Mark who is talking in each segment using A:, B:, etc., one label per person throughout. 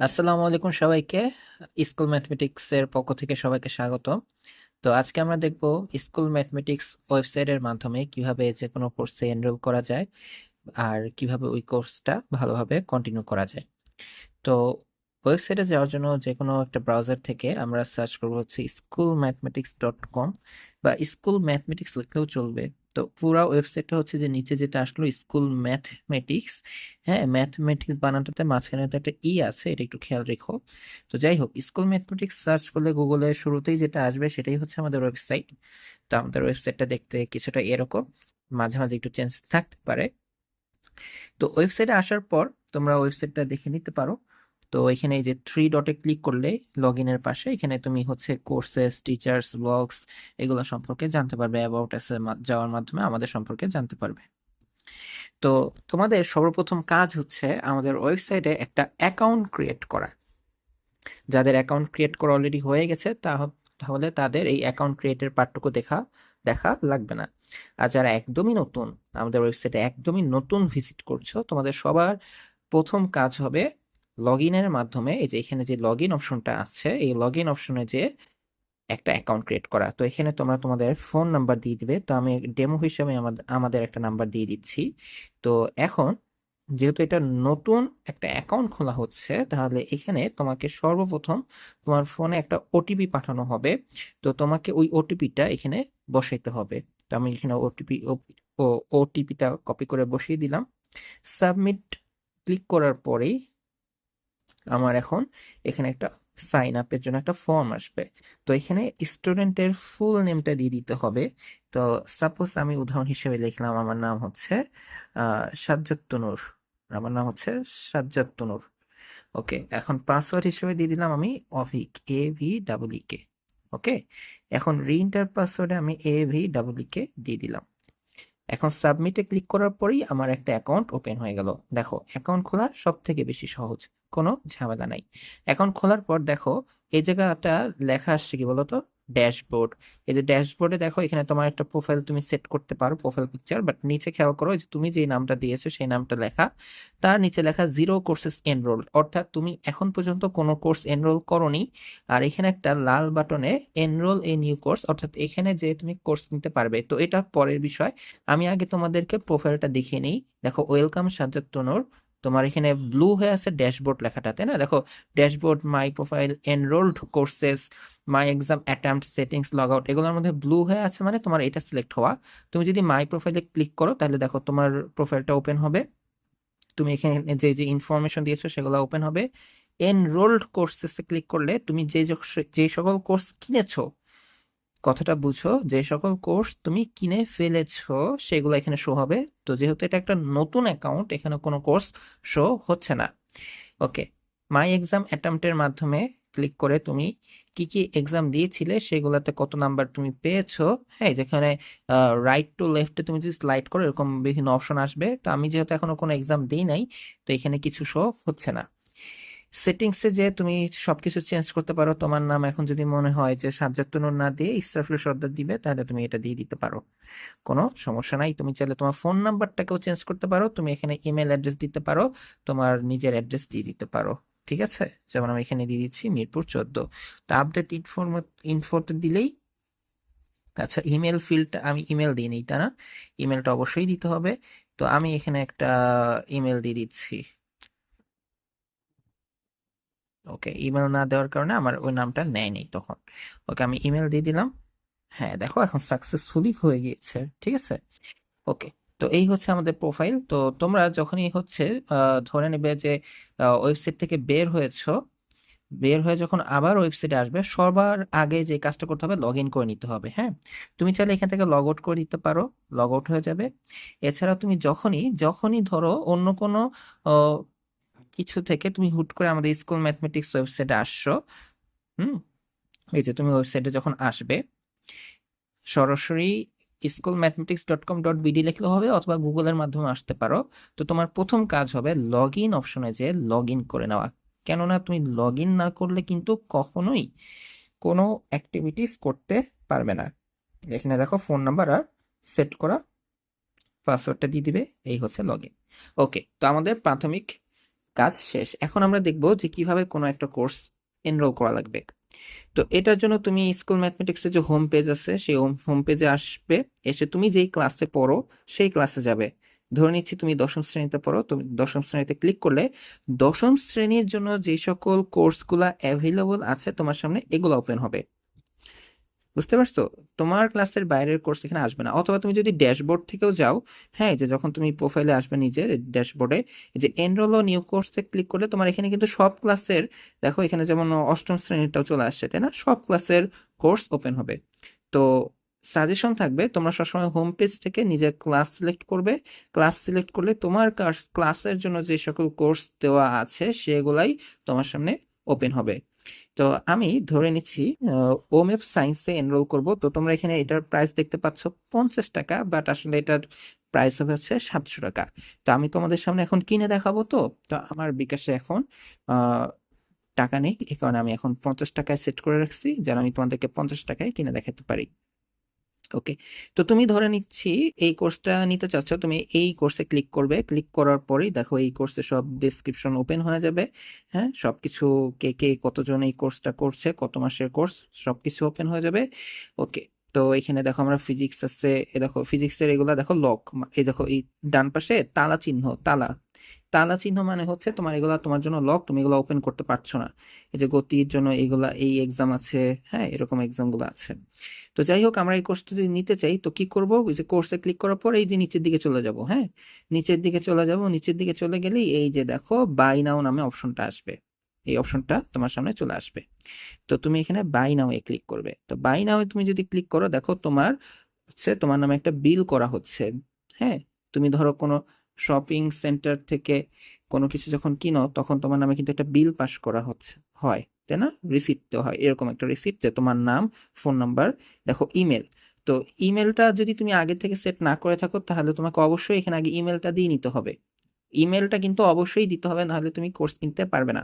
A: আসসালামু আলাইকুম সবাইকে। স্কুল ম্যাথমেটিক্সের পক্ষ থেকে সবাইকে স্বাগত তো আজকে আমরা দেখব স্কুল ম্যাথমেটিক্স ওয়েবসাইটের মাধ্যমে কীভাবে যে কোনো কোর্সে এনরোল করা যায় আর কীভাবে ওই কোর্সটা ভালোভাবে কন্টিনিউ করা যায়। তো ওয়েবসাইটে যাওয়ার জন্য যে কোনো একটা ব্রাউজার থেকে আমরা সার্চ করব হচ্ছে স্কুল ম্যাথমেটিক্স ডট কম বা স্কুল ম্যাথমেটিক্স লিখলেও চলবে। তো পুরো ওয়েবসাইটটা হচ্ছে যে নিচে যেটা আসলো স্কুল ম্যাথমেটিক্স। হ্যাঁ ম্যাথমেটিক্স বানানটাতে মাঝখানে তো একটা ই আছে, এটা একটু খেয়াল রেখো। তো যাই হোক, স্কুল ম্যাথমেটিক্স সার্চ করলে গুগলে শুরুতেই যেটা আসবে সেটাই হচ্ছে আমাদের ওয়েবসাইট। তো আমাদের ওয়েবসাইটটা দেখতে কিছুটা এরকম, মাঝে মাঝে একটু চেঞ্জ থাকতে পারে। তো ওয়েবসাইটে আসার পর তোমরা ওয়েবসাইটটা দেখে নিতে পারো। তো এখানে এই যে থ্রি ডটে ক্লিক করলে লগ ইনের পাশে এখানে তুমি হচ্ছে কোর্সেস টিচার্স ব্লগস এগুলো সম্পর্কে জানতে পারবে অ্যাবাউট এস যাওয়ার মাধ্যমে আমাদের সম্পর্কে জানতে পারবে। তো তোমাদের সর্বপ্রথম কাজ হচ্ছে আমাদের ওয়েবসাইটে একটা অ্যাকাউন্ট ক্রিয়েট করা। যাদের অ্যাকাউন্ট ক্রিয়েট করা অলরেডি হয়ে গেছে তাহলে তাদের এই অ্যাকাউন্ট ক্রিয়েটের পার্টটুকু দেখা দেখা লাগবে না। আর যারা একদমই নতুন, আমাদের ওয়েবসাইটে একদমই নতুন ভিজিট করছ, তোমাদের সবার প্রথম কাজ হবে লগ ইনের মাধ্যমে এই যে এখানে যে লগ ইন অপশনটা আছে, এই লগ ইন অপশনে যে একটা অ্যাকাউন্ট ক্রিয়েট করা। তো এখানে তোমরা তোমাদের ফোন নাম্বার দিয়ে দিবে। তো আমি ডেমো হিসাবে আমাদের একটা নাম্বার দিয়ে দিচ্ছি। তো এখন যেহেতু এটা নতুন একটা অ্যাকাউন্ট খোলা হচ্ছে, তাহলে এখানে তোমাকে সর্বপ্রথম তোমার ফোনে একটা ওটিপি পাঠানো হবে। তো তোমাকে ওই ওটিপিটা এখানে বসাইতে হবে। তো আমি এখানে ওটিপি ওটিপিটা কপি করে বসিয়ে দিলাম। সাবমিট ক্লিক করার পরেই আমার এখন এখানে একটা সাইন আপের জন্য একটা ফর্ম আসবে। তো এখানে স্টুডেন্টের ফুল নেমটা দিয়ে দিতে হবে। তো সাপোজ আমি উদাহরণ হিসেবে লিখলাম, আমার নাম হচ্ছে সাজ্জাদ তনুর আমার নাম হচ্ছে সাজ্জাদ তনুর ওকে, এখন পাসওয়ার্ড হিসেবে দিয়ে দিলাম আমি Abhik A V double E K okay, এখন রিইন্টার পাসওয়ার্ডে আমি এ ভি ডাবল ই কে দিয়ে দিলাম। এখন সাবমিটে ক্লিক করার পরেই আমার একটা অ্যাকাউন্ট ওপেন হয়ে গেল। দেখো অ্যাকাউন্ট খোলা সব থেকে বেশি সহজ। কোনো ঝামেলা নাই। অ্যাকাউন্ট খোলার পর দেখো, এই জায়গাটা লেখা আসছে কি বলতো? ড্যাশবোর্ড। এই যে ড্যাশবোর্ডে দেখো, এখানে তোমার একটা প্রোফাইল তুমি সেট করতে পারো প্রোফাইল পিকচার বাট নিচে খেয়াল করো যে তুমি যে নামটা দিয়েছ, সেই নামটা লেখা। তার নিচে লেখা জিরো কোর্সেস এনরোল অর্থাৎ তুমি এখন পর্যন্ত কোনো কোর্স এনরোল করনি। আর এখানে একটা লাল বাটনে এনরোল এ নিউ কোর্স অর্থাৎ এখানে যে তুমি কোর্স নিতে পারবে। তো এটা পরের বিষয়। আমি আগে তোমাদেরকে প্রোফাইলটা দেখিয়ে নিই। দেখো, ওয়েলকাম সাজ্জাদ তনুর। তোমার এখানে ব্লু হয়ে আছে ড্যাশবোর্ড লেখাটা, তাই না? দেখো dashboard my profile enrolled courses my exam attempt settings log out এগুলোর মধ্যে ব্লু হয়ে আছে মানে তোমার এটা সিলেক্ট হওয়া। তুমি যদি মাই প্রোফাইলে ক্লিক করো, তাহলে দেখো তোমার প্রোফাইলটা ওপেন হবে। তুমি এখানে যে যে ইনফরমেশন দিয়েছ, সেগুলো ওপেন হবে। এনরোলড কোর্সেসে ক্লিক করলে তুমি যে যে সকল কোর্স কিনেছো কথাটা বুঝো যে সকল কোর্স তুমি কিনে ফেলেছো, সেগুলো এখানে শো হবে। তো যেহেতু এটা একটা নতুন অ্যাকাউন্ট এখানে কোনো কোর্স শো হচ্ছে না। ওকে মাই এক্সাম অ্যাটেম্পটের মাধ্যমে ক্লিক করে তুমি কি কি এক্সাম দিয়েছিলে, সেগুলোতে কত নাম্বার তুমি পেয়েছ। হ্যাঁ যেখানে রাইট টু লেফটে তুমি যদি স্লাইড করো, এরকম বিভিন্ন অপশন আসবে। তো আমি যেহেতু এখনও কোনো এক্সাম দিই নাই, তো এখানে কিছু শো হচ্ছে না। সেটিংসে যে তুমি সবকিছু চেঞ্জ করতে পারো, তোমার নাম এখন যদি মনে হয় যে সাজ্জাদ তনুর না দিয়ে ইসরাফিল সর্দার দিবে, তাহলে তুমি এটা দিয়ে দিতে পারো। কোনো সমস্যা নাই। তুমি চাইলে তোমার ফোন নাম্বারটাকেও চেঞ্জ করতে পারো। তুমি এখানে ইমেল অ্যাড্রেস দিতে পারো। তোমার নিজের অ্যাড্রেস দিয়ে দিতে পারো। ঠিক আছে? যেমন আমি এখানে দিয়ে দিচ্ছি মিরপুর চোদ্দ। তো আপডেট ইনফর্ম ইনফোতে দিলেই আচ্ছা ইমেল ফিল্ডটা আমি ইমেল দিই নি তা না? ইমেলটা অবশ্যই দিতে হবে। তো আমি এখানে একটা ইমেল দিয়ে দিচ্ছি। ওকে ইমেল না দেওয়ার কারণে আমার ওই নামটা নেয়নি তখন। ওকে, আমি ইমেল দিয়ে দিলাম। হ্যাঁ দেখো এখন সাকসেসফুলি হয়ে গিয়েছে, ঠিক আছে? ওকে, তো এই হচ্ছে আমাদের প্রোফাইল তো তোমরা যখনই হচ্ছে ধরে নেবে যে ওয়েবসাইট থেকে বের হয়েছো, বের হয়ে যখন আবার ওয়েবসাইটে আসবে, সবার আগে যে কাজটা করতে হবে লগ ইন করে নিতে হবে হ্যাঁ? তুমি চাইলে এখান থেকে লগ আউট করে দিতে পারো লগ আউট হয়ে যাবে। এছাড়া তুমি যখনই যখনই ধরো অন্য কোনো কিছু থেকে তুমি হুট করে আমাদের স্কুল ম্যাথমেটিক্স ওয়েবসাইটে আসছো। হুম? এই যে তুমি ওয়েবসাইটে যখন আসবে, সরাসরি school mathematics dot com dot BD লিখলেও হবে অথবা গুগলের মাধ্যমে আসতে পারো। তো তোমার প্রথম কাজ হবে লগ ইন অপশনে যে লগ ইন করে নেওয়া। কেননা তুমি লগ ইন না করলে কিন্তু কখনোই কোনো অ্যাক্টিভিটিস করতে পারবে না। এখানে দেখো ফোন নাম্বার আর সেট করা পাসওয়ার্ডটা দিয়ে দিবে, এই হচ্ছে লগ ইন। ওকে, তো আমাদের প্রাথমিক কাজ শেষ। এখন আমরা দেখব যে কীভাবে কোনো একটা কোর্স এনরোল করা লাগবে। তো এটার জন্য তুমি স্কুল ম্যাথমেটিক্সের যে হোম পেজ আছে, সেই হোম পেজে আসবে, এসে তুমি যেই ক্লাসে পড়ো, সেই ক্লাসে যাবে। ধরে নিচ্ছি তুমি দশম শ্রেণীতে পড়ো, তুমি দশম শ্রেণীতে ক্লিক করলে দশম শ্রেণির জন্য যে সকল কোর্সগুলা অ্যাভেলেবল আছে তোমার সামনে, এগুলো ওপেন হবে। বুঝতে পারছ? তোমার ক্লাসের বাইরের কোর্স এখানে আসবে না। অথবা তুমি যদি ড্যাশবোর্ড থেকেও যাও হ্যাঁ যে যখন তুমি প্রোফাইলে আসবে নিজের ড্যাশবোর্ডে যে এনরোল ও নিউ কোর্সে ক্লিক করলে তোমার এখানে কিন্তু সব ক্লাসের দেখো এখানে যেমন অষ্টম শ্রেণীটাও চলে আসছে, তাই না? সব ক্লাসের কোর্স ওপেন হবে। তো সাজেশন থাকবে, তোমরা সবসময় হোম পেজ থেকে নিজের ক্লাস সিলেক্ট করবে। ক্লাস সিলেক্ট করলে তোমার ক্লাসের জন্য যে সকল কোর্স দেওয়া আছে, সেগুলাই তোমার সামনে ওপেন হবে। তো আমি ধরে নিচ্ছি ওম এফ সায়েন্সে এনরোল করব। তো তোমরা এখানে এটার প্রাইস দেখতে পাচ্ছ পঞ্চাশ টাকা, বাট আসলে এটার প্রাইস হবে হচ্ছে সাতশো টাকা। তো আমি তোমাদের সামনে এখন কিনে দেখাবো তো। তো আমার বিকাশে এখন টাকা নেই, এ কারণে আমি এখন পঞ্চাশ টাকায় সেট করে রাখছি, যেন আমি তোমাদেরকে পঞ্চাশ টাকায় কিনে দেখাতে পারি। ওকে তো তুমি ধরে নিচ্ছি এই কোর্সটা নিতে চাচ্ছ, তুমি এই কোর্সে ক্লিক করবে। ক্লিক করার পরেই দেখো এই কোর্সে সব ডিসক্রিপশন ওপেন হয়ে যাবে। হ্যাঁ সবকিছু কে কে কতজন এই কোর্সটা করছে, কত মাসের কোর্স সবকিছু ওপেন হয়ে যাবে। ওকে তো এখানে দেখো আমরা ফিজিক্স আছে, এ দেখো ফিজিক্সের এগুলা দেখো লক এই দেখো এই ডান পাশে তালা চিহ্ন, তালা। তালা চিহ্ন মানে হচ্ছে তোমার এগুলা তোমার জন্য লক তুমি এগুলো ওপেন করতে পারছ না। এই যে গতির জন্য এইগুলা এই এক্সাম আছে হ্যাঁ এরকম এক্সামগুলো আছে। তো যাই হোক, আমরা এই কোর্সটা যদি নিতে চাই, তো কি করব? ওই যে কোর্সে ক্লিক করার পর এই যে নিচের দিকে চলে যাব হ্যাঁ? নিচের দিকে চলে যাব, নিচের দিকে চলে গেলেই এই যে দেখো বাই নাও নামে অপশনটা আসবে। এই অপশনটা তোমার সামনে চলে আসবে। তো তুমি এখানে বাই নাও এ ক্লিক করবে। তো বাই নাও তুমি যদি ক্লিক করো, দেখো তোমার হচ্ছে তোমার নামে একটা বিল করা হচ্ছে হ্যাঁ? তুমি ধরো কোনো শপিং সেন্টার থেকে কোনো কিছু যখন কিনো, তখন তোমার নামে কিন্তু একটা বিল পাস করা হচ্ছে, হয়, তাই না? রিসিপ্ট দেওয়া হয়, এরকম একটা রিসিপ্ট যে তোমার নাম ফোন নাম্বার দেখো ইমেল তো ইমেলটা যদি তুমি আগে থেকে সেট না করে থাকো, তাহলে তোমাকে অবশ্যই এখানে আগে ইমেলটা দিয়ে নিতে হবে। ইমেলটা কিন্তু অবশ্যই দিতে হবে, নাহলে তুমি কোর্স কিনতে পারবে না।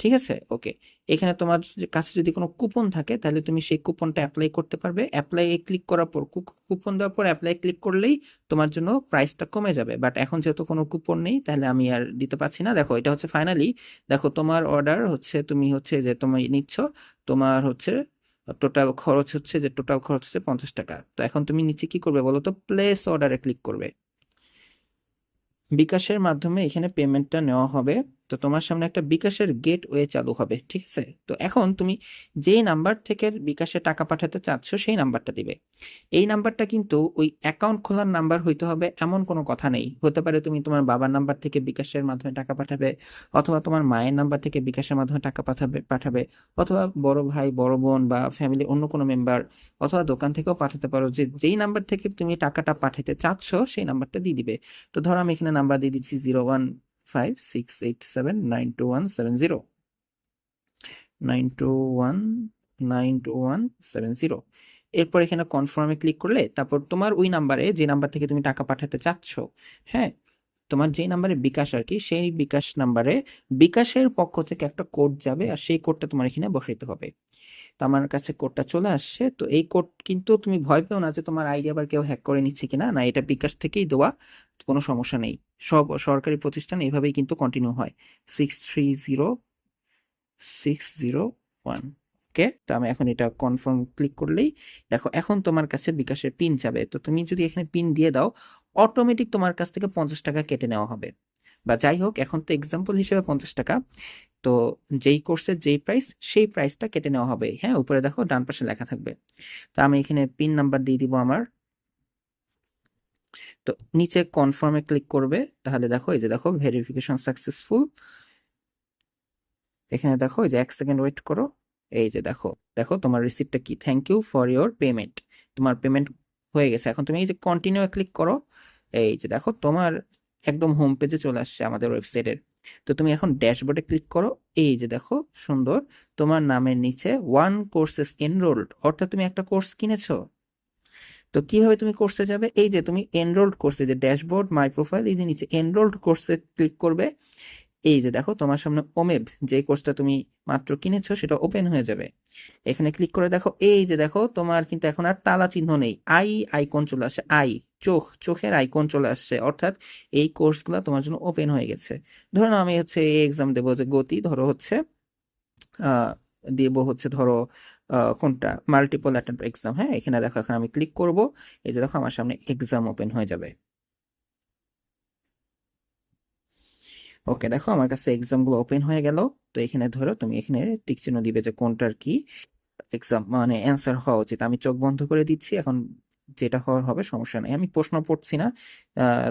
A: ঠিক আছে? ওকে। এখানে তোমার কাছে যদি কোনো কুপন থাকে, তাহলে তুমি সেই কুপনটা অ্যাপ্লাই করতে পারবে। অ্যাপ্লাই এ ক্লিক করার পর কুপন দেওয়ার পর অ্যাপ্লাই ক্লিক করলেই তোমার জন্য প্রাইসটা কমে যাবে। বাট এখন যেহেতু কোনো কুপন নেই, তাহলে আমি আর দিতে পারছি না। দেখো, এটা হচ্ছে ফাইনালি দেখো তোমার অর্ডার হচ্ছে, তুমি হচ্ছে যে তুমি নিচ্ছ, তোমার হচ্ছে টোটাল খরচ হচ্ছে যে টোটাল খরচ হচ্ছে পঞ্চাশ টাকা। তো এখন তুমি নিচে কি করবে বলো তো প্লেস অর্ডারে ক্লিক করবে। বিকাশের মাধ্যমে এখানে পেমেন্টটা নেওয়া হবে। তো তোমার সামনে একটা বিকাশের গেটওয়ে চালু হবে, ঠিক আছে? তো এখন তুমি যেই নাম্বার থেকে বিকাশে টাকা পাঠাতে চাচ্ছ, সেই নাম্বারটা দিবে। এই নাম্বারটা কিন্তু ওই অ্যাকাউন্ট খোলার নাম্বার হইতে হবে এমন কোনো কথা নেই। হতে পারে তুমি তোমার বাবার নাম্বার থেকে বিকাশের মাধ্যমে টাকা পাঠাবে, অথবা তোমার মায়ের নাম্বার থেকে বিকাশের মাধ্যমে টাকা পাঠাবে পাঠাবে, অথবা বড় ভাই, বড় বোন বা ফ্যামিলি অন্য কোনো মেম্বার অথবা দোকান থেকেও পাঠাতে পারো যে যেই নাম্বার থেকে তুমি টাকাটা পাঠাতে চাচ্ছ, সেই নাম্বারটা দিয়ে দিবে। তো ধরো আমি এখানে নাম্বার দিয়ে দিচ্ছি zero one five six eight seven nine two one seven zero nine two one nine two one seven zero এরপর এখানে কনফার্মে ক্লিক করলে তারপর তোমার ওই নাম্বারে যে নাম্বার থেকে তুমি টাকা পাঠাতে চাচ্ছ হ্যাঁ তোমার যেই নাম্বারে বিকাশ আর কি, সেই বিকাশ নাম্বারে বিকাশের পক্ষ থেকে একটা কোড যাবে আর সেই কোডটা তোমার এখানে বসাইতে হবে। আমার কাছে কোডটা চলে আসছে। তো এই কোড কিন্তু তুমি ভয় পেও না যে তোমার আইডি আবার কেউ হ্যাক করে নিচ্ছে কিনা। না, এটা বিকাশ থেকেই দেওয়া, কোনো সমস্যা নেই। সব সরকারি প্রতিষ্ঠান এভাবেই কিন্তু কন্টিনিউ হয়। Six three zero six zero one okay তো আমি এখন এটা কনফার্ম ক্লিক করলেই দেখো, এখন তোমার কাছে বিকাশের পিন যাবে। তো তুমি যদি এখানে পিন দিয়ে দাও অটোমেটিক তোমার কাছ থেকে পঞ্চাশ টাকা কেটে নেওয়া হবে। বা যাই হোক, এখন তো এক্সাম্পল হিসেবে পঞ্চাশ টাকা। তো যেই কোর্সের যেই প্রাইস সেই প্রাইসটা কেটে নেওয়া হবে। হ্যাঁ উপরে দেখো ডান পাশে লেখা থাকবে। তো আমি এখানে পিন নাম্বার দিয়ে দিব আমার। তো নিচে কনফার্মে ক্লিক করবে। তাহলে দেখো, এই যে দেখো ভেরিফিকেশন সাকসেসফুল এখানে দেখো, এই যে এক সেকেন্ড ওয়েট করো। এই যে দেখো দেখো তোমার রিসিপ্টটা কি? Thank you for your payment তোমার পেমেন্ট হয়ে গেছে। এখন তুমি এই যে কন্টিনিউ ক্লিক করো। এই যে দেখো, তোমার একদম হোম পেজে চলে আসছে আমাদের ওয়েবসাইটের তো তুমি এখন ড্যাশবোর্ডে ক্লিক করো। এই যে দেখো, সুন্দর। তোমার নামের নিচে ওয়ান কোর্সেস এনরোলড অর্থাৎ তুমি একটা কোর্স কিনেছো। তো কীভাবে তুমি কোর্সে যাবে? এই যে তুমি এনরোলড কোর্সে যে ড্যাশবোর্ড মাই প্রোফাইল এই যে নিচে এনরোলড কোর্সে ক্লিক করবে। এই যে দেখো, তোমার সামনে ওমেব, যে কোর্সটা তুমি মাত্র কিনেছো, সেটা ওপেন হয়ে যাবে। এখানে ক্লিক করে দেখো। এই যে দেখো, তোমার কিন্তু এখন আর তালা চিহ্ন নেই। আই আইকন চলে আসে, আই। চোখ, চোখের আইকন চলে আসছে। অর্থাৎ এই কোর্সগুলো তোমার জন্য ওপেন হয়ে গেছে। ধরো আমি হচ্ছে এই এক্সাম দেবো যে গতি, ধরো হচ্ছে দেবো হচ্ছে ধরো কোনটা? মাল্টিপল অ্যাটেম্প এক্সাম হ্যাঁ এখানে দেখো, এখন আমি ক্লিক করব। এই যে দেখো, আমার সামনে এক্সাম ওপেন হয়ে যাবে। ওকে, দেখো, আমার কাছে এক্সামগুলো ওপেন হয়ে গেল। তো এখানে ধরো, তুমি এখানে টিক চিহ্ন দিবে যে কোনটার কি এক্সাম মানে অ্যান্সার হওয়া উচিত। আমি চোখ বন্ধ করে দিচ্ছি, এখন যেটা হওয়ার হবে, সমস্যা নেই। আমি প্রশ্ন পড়ছি না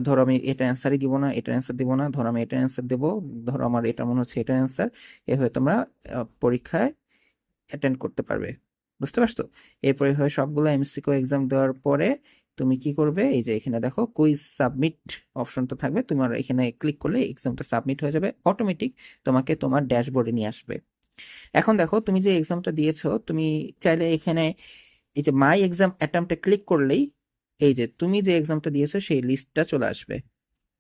A: ধরো আমি এটা অ্যান্সারই দিব না, এটা অ্যান্সার দিব না, ধরো আমি এটা অ্যান্সার দেবো, ধরো আমার এটা মনে হচ্ছে এটা অ্যান্সার এভাবে তোমরা পরীক্ষায় অ্যাটেন্ড করতে পারবে। বুঝতে পারছ? এরপরে হয় সবগুলো এমসিকিউ এক্সাম দেওয়ার পরে তুমি কি করবে? এই যে এখানে দেখো কুইজ সাবমিট অপশনটা থাকবে, তোমার এখানে ক্লিক করলে এক্সামটা সাবমিট হয়ে যাবে অটোমেটিক তোমাকে তোমার ড্যাশবোর্ডে নিয়ে আসবে। এখন দেখো, তুমি যে এক্সামটা দিয়েছ, তুমি চাইলে এখানে এই যে মাই এক্সাম অ্যাটেম্পটে ক্লিক করলেই এই যে তুমি যে এক্সামটা দিয়েছ সেই লিস্টটা চলে আসবে।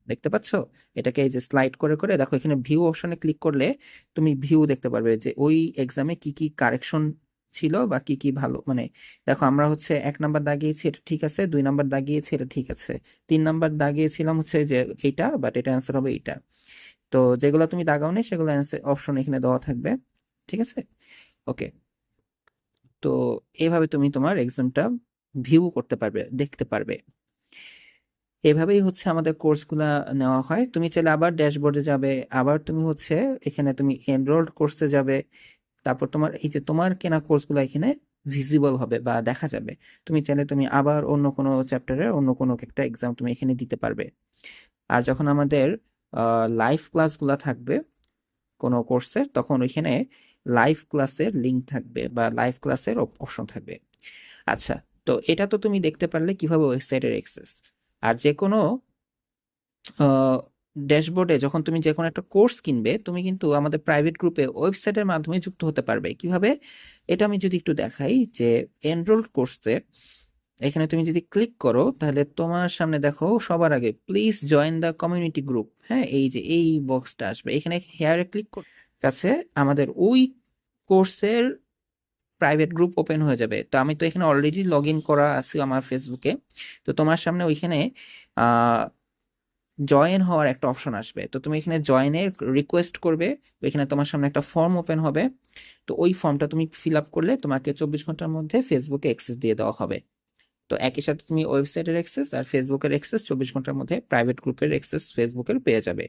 A: দেখতে পাচ্ছো? এটাকে এই যে স্লাইড করে করে দেখো এখানে ভিউ অপশনে ক্লিক করলে তুমি ভিউ দেখতে পারবে যে ওই এক্সামে কি কি কারেকশন ছিল বা কি কি ভালো। মানে দেখো আমরা হচ্ছে এক নাম্বার দাগিয়েছি, এটা ঠিক আছে, দুই নাম্বার দাগিয়েছি, এটা ঠিক আছে। তিন নাম্বার দাগিয়েছিলাম হচ্ছে যে এইটা বাট এটা অ্যান্সার হবে এইটা। তো যেগুলো তুমি দাগাও নি সেগুলো অ্যান্সার অপশন এখানে দেওয়া থাকবে। ঠিক আছে? ওকে তো এইভাবে তুমি তোমার এক্সামটা ভিউ করতে পারবে, দেখতে পারবে। এভাবেই হচ্ছে আমাদের কোর্সগুলা নেওয়া হয়। তুমি চাইলে আবার ড্যাশবোর্ডে যাবে, আবার তুমি হচ্ছে এখানে তুমি এনরোলড কোর্সে যাবে। তারপর তোমার এই যে তোমার কেনা কোর্সগুলো এখানে ভিজিবল হবে বা দেখা যাবে। তুমি চাইলে তুমি আবার অন্য কোনো চ্যাপ্টারের অন্য কোনো একটা এক্সাম তুমি এখানে দিতে পারবে। আর যখন আমাদের লাইভ ক্লাসগুলো থাকবে কোনো কোর্সের তখন ওইখানে লাইভ ক্লাসের লিঙ্ক থাকবে বা লাইভ ক্লাসের অপশন থাকবে। আচ্ছা তো এটা তো তুমি দেখতে পারলে কীভাবে ওয়েবসাইটের অ্যাক্সেস আর যে কোনো ড্যাশবোর্ডে যখন তুমি যে কোনো একটা কোর্স কিনবে, তুমি কিন্তু আমাদের প্রাইভেট গ্রুপে ওয়েবসাইটের মাধ্যমে যুক্ত হতে পারবে। কীভাবে? এটা আমি যদি একটু দেখাই যে এনরোল কোর্সে এখানে তুমি যদি ক্লিক করো, তাহলে তোমার সামনে দেখো সবার আগে please join the community group হ্যাঁ এই যে এই বক্সটা আসবে। এখানে হেয়ারে ক্লিক কাছে আমাদের ওই কোর্সের প্রাইভেট গ্রুপ ওপেন হয়ে যাবে। তো আমি তো এখানে অলরেডি লগ ইন করা আছে আমার ফেসবুকে তো তোমার সামনে ওইখানে জয়েন হওয়ার একটা অপশন আসবে। তো তুমি এখানে জয়েনের রিকোয়েস্ট করবে, এখানে তোমার সামনে একটা ফর্ম ওপেন হবে। তো ওই ফর্মটা তুমি ফিল আপ করলে তোমাকে চব্বিশ ঘণ্টার মধ্যে ফেসবুকে অ্যাক্সেস দিয়ে দেওয়া হবে। তো একই সাথে তুমি ওয়েবসাইটের অ্যাক্সেস আর ফেসবুকের অ্যাক্সেস চব্বিশ ঘণ্টার মধ্যে প্রাইভেট গ্রুপের অ্যাক্সেস ফেসবুকের পেয়ে যাবে।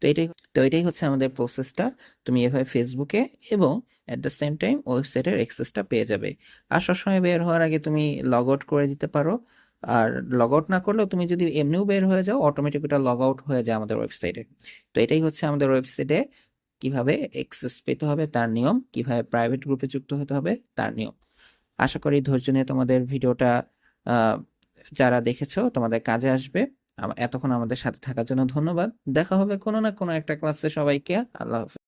A: তো এটাই তো এটাই হচ্ছে আমাদের প্রসেসটা তুমি এভাবে ফেসবুকে এবং অ্যাট দ্য সেম টাইম ওয়েবসাইটের অ্যাক্সেসটা পেয়ে যাবে। আর সবসময় বের হওয়ার আগে তুমি লগ আউট করে দিতে পারো। আর লগ আউট না করলেও তুমি যদি এমনিও বের হয়ে যাও অটোমেটিক ওটা লগ আউট হয়ে যায় আমাদের ওয়েবসাইটে তো এটাই হচ্ছে আমাদের ওয়েবসাইটে কীভাবে অ্যাক্সেস পেতে হবে, তার নিয়ম। কীভাবে প্রাইভেট গ্রুপে যুক্ত হতে হবে, তার নিয়ম। আশা করি ধৈর্য নিয়ে তোমাদের ভিডিওটা যারা দেখেছ, তোমাদের কাজে আসবে। এতক্ষণ আমাদের সাথে থাকার জন্য ধন্যবাদ। দেখা হবে কোনো না কোনো একটা ক্লাসে সবাইকে। আল্লাহ হাফেজ।